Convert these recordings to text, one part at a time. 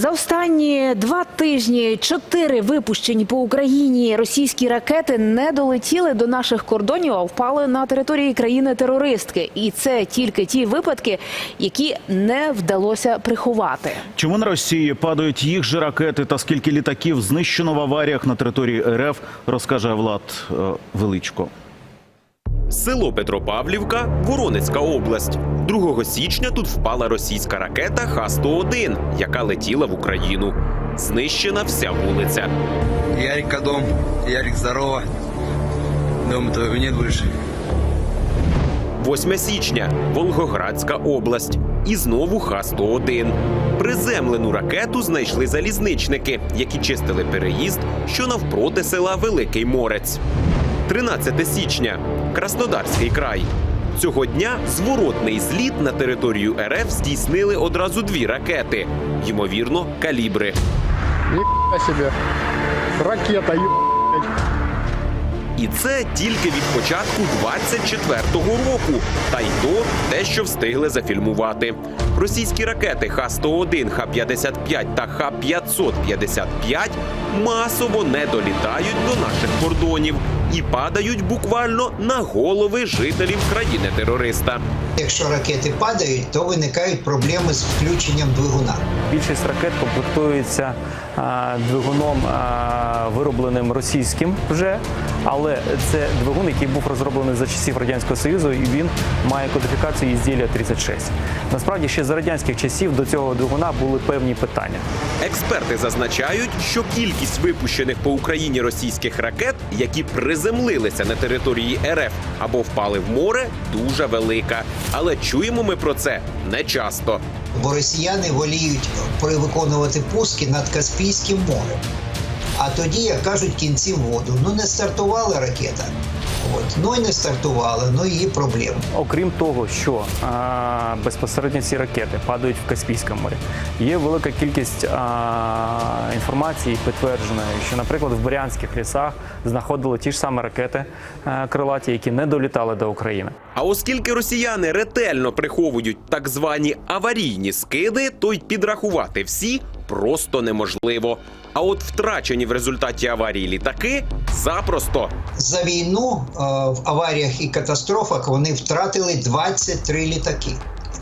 За останні два тижні чотири випущені по Україні російські ракети не долетіли до наших кордонів, а впали на території країни-терористки. І це тільки ті випадки, які не вдалося приховати. Чому на Росії падають їх же ракети та скільки літаків знищено в аваріях на території РФ, розкаже Влад е, Величко. Село Петропавлівка, Воронецька область. 2 січня тут впала російська ракета Х-101, яка летіла в Україну. Знищена вся вулиця. Ярика дом. Ярик, здорово. Дома твоего нет больше. 8 січня Волгоградська область. І знову Х-101. Приземлену ракету знайшли залізничники, які чистили переїзд, що навпроти села Великий Морець. 13 січня Краснодарський край. Цього дня зворотний зліт на територію РФ здійснили одразу дві ракети, ймовірно, калібри. Себе. Ракета. І це тільки від початку 24-го року. Та й то те, що встигли зафільмувати. Російські ракети Х-101, Х-55 та Х-555 масово не долітають до наших кордонів і падають буквально на голови жителів країни-терориста. Якщо ракети падають, то виникають проблеми з включенням двигуна. Більшість ракет комплектується двигуном виробленим російським вже, але це двигун, який був розроблений за часів радянського союзу, і він має кодифікацію ізділля 36. Насправді ще за радянських часів до цього двигуна були певні питання. Експерти зазначають, що кількість випущених по Україні російських ракет, які приземлилися на території РФ або впали в море, дуже велика. Але чуємо ми про це не часто. Бо росіяни воліють виконувати пуски над Каспійським морем. А тоді, як кажуть, кінці в воду. Ну не стартувала ракета. От. Ну і не стартувала, ну і є проблеми. Окрім того, що а, безпосередньо ці ракети падають в Каспійському морі, є велика кількість а, інформації підтвердженої, що, наприклад, в Брянських лісах знаходили ті ж самі ракети а, крилаті, які не долітали до України. А оскільки росіяни ретельно приховують так звані аварійні скиди, то й підрахувати всі просто неможливо. А от втрачені в результаті аварії літаки запросто. За війну е, в аваріях і катастрофах вони втратили 23 літаки.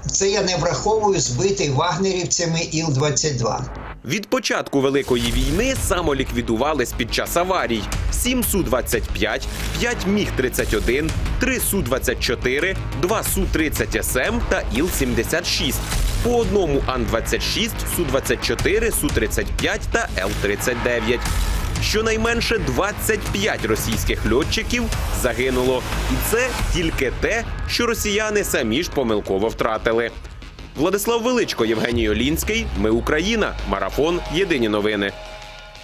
Це я не враховую збитий вагнерівцями Іл-22. Від початку великої війни самоліквідувались під час аварій: 7 Су-25, 5 Міг-31, 3 Су-24, 2 Су-30 СМ та Іл-76. По одному Ан-26, Су-24, Су-35 та Л-39. Щонайменше 25 російських льотчиків загинуло. І це тільки те, що росіяни самі ж помилково втратили. Владислав Величко, Євгеній Олінський. Ми Україна. Марафон. Єдині новини.